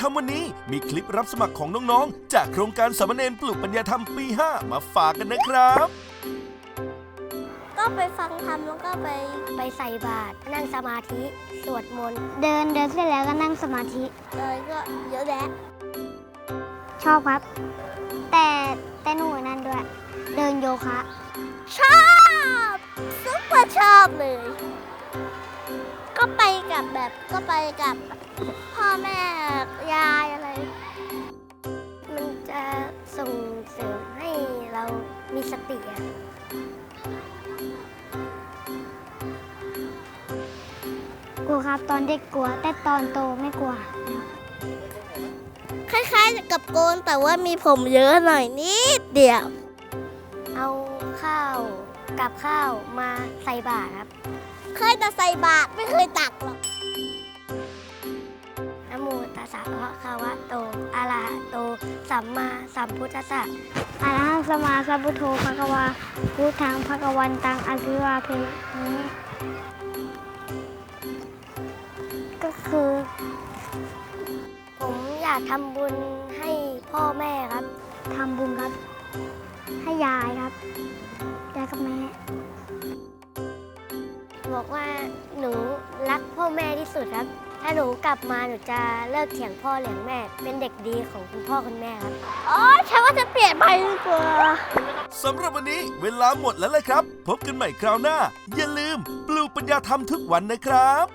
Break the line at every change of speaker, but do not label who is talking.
ธรรมวันนี้ มีคลิปรับสมัครของน้องๆ จากโครงการสามเณรปลูกปัญญาธรรมปี 5 มาฝากกันนะครับ
ก็ไปฟังธรรมแล้วก็ไป
ไปใส่บาตรนั่งสมาธิ สวดมนต์เดินเดินเสร็จแล้วก็นั่งสมาธิ
อะไรก็เยอะแยะ
ชอบครับ แต่แต่หนูนั่นด้วย เดินโยคะ
ชอบซุปเปอร์ชอบเลย ก็ไปกับแบบก็ไปกับพ่อแม่
สติอะกลัวครับตอนเด็กกลัว แต่ตอนโตไม่กลัว
คล้ายๆ กับโกนแต่ว่ามีผมเยอะหน่อยนิดเดียว
เอาข้าวกับข้าวมาใส่บาตรครับ
เคยแต่ใส่บาตรไม่เคยตักหรอก
สัมมาสัมพุทธัสสะอะระหังสมมาสัมพุทโธภะคะวาพุทธังภะคะวันตังอะคิวาเพนี้ก็คือ ผมอยากทำบุญให้พ่อแม่ครับทำบุญครับ ให้ยายครับยายกับแม่บอกว่าหนูรักพ่อแม่ที่สุดครับ ถ้าหนูกลับมาหนูจะเลิกเถียงพ่อเถียงแม่ เป็นเด็กดีของคุณพ่อคุณแม่ครับ
โอ้ยฉันว่าจะเปลี่ยนไปดีกว่า
สำหรับวันนี้เวลาหมดแล้วเลยครับ พบกันใหม่คราวหน้า อย่าลืมปลูกปัญญาธรรมทุกวันนะครับ